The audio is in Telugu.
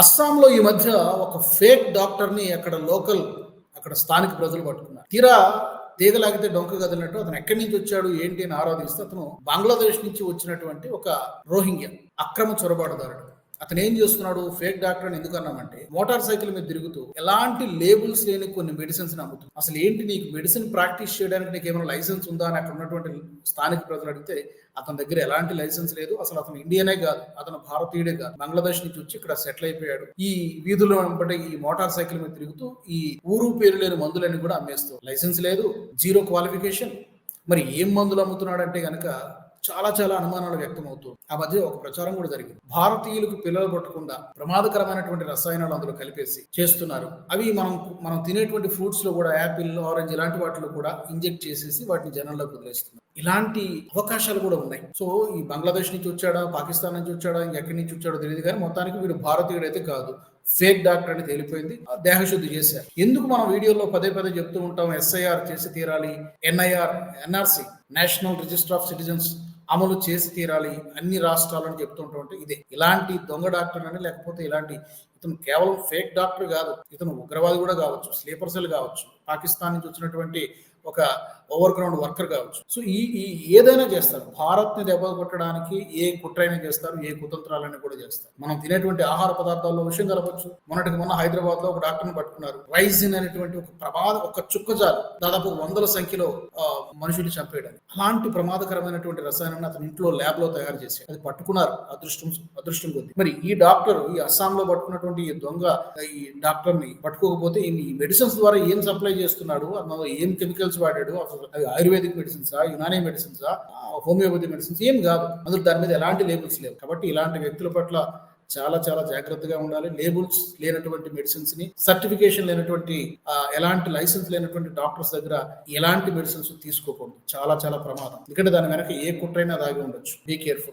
అస్సాంలో ఈ మధ్య ఒక ఫేక్ డాక్టర్ని అక్కడ లోకల్ అక్కడ స్థానిక ప్రజలు పట్టుకున్నారు. తీరా తీగలాగితే డొంక కదిలినట్టు అతను ఎక్కడి నుంచి వచ్చాడు ఏంటి అని ఆరాధిస్తే అతను బంగ్లాదేశ్ నుంచి వచ్చినటువంటి ఒక రోహింగ్యా అక్రమ చొరబాటుదారుడు. అతను ఏం చేస్తున్నాడు? ఫేక్ డాక్టర్ అని ఎందుకు అన్నామంటే మోటార్ సైకిల్ మీద తిరుగుతూ ఎలాంటి లేబుల్స్ లేని కొన్ని మెడిసిన్స్ నమ్ముతుంది. అసలు ఏంటి నీకు మెడిసిన్ ప్రాక్టీస్ చేయడానికి నీకు ఏమైనా లైసెన్స్ ఉందా అని అక్కడ ఉన్నటువంటి స్థానిక ప్రజలు అడిగితే అతని దగ్గర ఎలాంటి లైసెన్స్ లేదు. అసలు అతను ఇండియనే కాదు అతను భారతీయుడే కాదు. బంగ్లాదేశ్ నుంచి వచ్చి ఇక్కడ సెటిల్ అయిపోయాడు. ఈ వీధుల్లో వెంబడి ఈ మోటార్ సైకిల్ మీద తిరుగుతూ ఈ ఊరు పేరు లేని మందులన్నీ కూడా అమ్మేస్తూ లైసెన్స్ లేదు జీరో క్వాలిఫికేషన్. మరి ఏం మందులు అమ్ముతున్నాడంటే గనక చాలా చాలా అనుమానాలు వ్యక్తమవుతూ ఆ మధ్య ఒక ప్రచారం కూడా జరిగింది. భారతీయులకు పిల్లలు పట్టకుండా ప్రమాదకరమైనటువంటి రసాయనాలు అందులో కలిపేసి చేస్తున్నారు. అవి మనం మనం తినేటువంటి ఫ్రూట్స్లో కూడా యాపిల్ ఆరెంజ్ ఇలాంటి వాటిలో కూడా ఇంజెక్ట్ చేసేసి వాటిని జనంలోకి వదిలేస్తున్నారు. ఇలాంటి అవకాశాలు కూడా ఉన్నాయి. సో ఈ బంగ్లాదేశ్ నుంచి వచ్చాడా పాకిస్తాన్ నుంచి వచ్చాడా ఇంకెక్కడి నుంచి వచ్చాడో తెలియదు కానీ మొత్తానికి వీడు భారతీయుడు అయితే కాదు. ఫేక్ డాక్టర్ అని తేలిపోయింది. దేహశుద్ధి చేశారు. ఎందుకు మనం వీడియోలో పదే పదే చెప్తూ ఉంటాం ఎస్ఐఆర్ చేసి తీరాలి NIR NRC national register of citizens అమలు చేసి తీరాలి. అన్ని రాష్ట్రాలను చెప్తుంటే ఇదే. ఇలాంటి దొంగ డాక్టర్ అని లేకపోతే ఇలాంటి ఇతను కేవలం ఫేక్ డాక్టర్ కాదు. ఇతను ఉగ్రవాది కూడా కావచ్చు స్లీపర్ సెల్ కావచ్చు. పాకిస్తాన్ నుంచి వచ్చినటువంటి ఒక ఓవర్ గ్రౌండ్ వర్కర్ కావచ్చు. సో ఈ ఈ ఏదైనా చేస్తారు. భారత్ని దెబ్బ కొట్టడానికి ఏ కుట్రైనా చేస్తారు ఏ కుతంత్రాలైనా కూడా చేస్తారు. మనం తినేటువంటి ఆహార పదార్థాల్లో విషయం కలపచ్చు. మొన్నటికి మొన్న హైదరాబాద్లో ఒక డాక్టర్ని పట్టుకున్నారు. రైజిన్ అనేటువంటి ఒక ప్రమాద ఒక చుక్కజాలు. దాదాపు వందల సంఖ్యలో మనుషులు చంపేయడానికి అలాంటి ప్రమాదకరమైనటువంటి రసాయనాన్ని అతని ఇంట్లో ల్యాబ్లో తయారు చేసి అది పట్టుకున్నారు. అదృష్టం అదృష్టం కొద్ది మరి ఈ డాక్టర్ ఈ అస్సాంలో పట్టుకున్నటువంటి ఈ దొంగ ఈ డాక్టర్ని పట్టుకోకపోతే ఈ మెడిసిన్స్ ద్వారా ఏం సప్లై చేస్తున్నాడు? ఏం ఏం కెమికల్స్ వాడాడు అవి ఆయుర్వేదిక్ మెడిసిన్సా యునానీ మెడిసిన్సా హోమియోపతి మెడిసిన్స్ ఏం కాదు. అందులో దాని మీద ఎలాంటి లేబుల్స్ లేవు. కాబట్టి ఇలాంటి వ్యక్తుల పట్ల చాలా చాలా జాగ్రత్తగా ఉండాలి. లేబుల్స్ లేనటువంటి మెడిసిన్స్ని సర్టిఫికేషన్ లేనటువంటి ఎలాంటి లైసెన్స్ లేనటువంటి డాక్టర్స్ దగ్గర ఎలాంటి మెడిసిన్స్ తీసుకోకూడదు. చాలా చాలా ప్రమాదం. ఎందుకంటే దాని వెనక ఏ కుట్రైనా దాగి ఉండొచ్చు. Be careful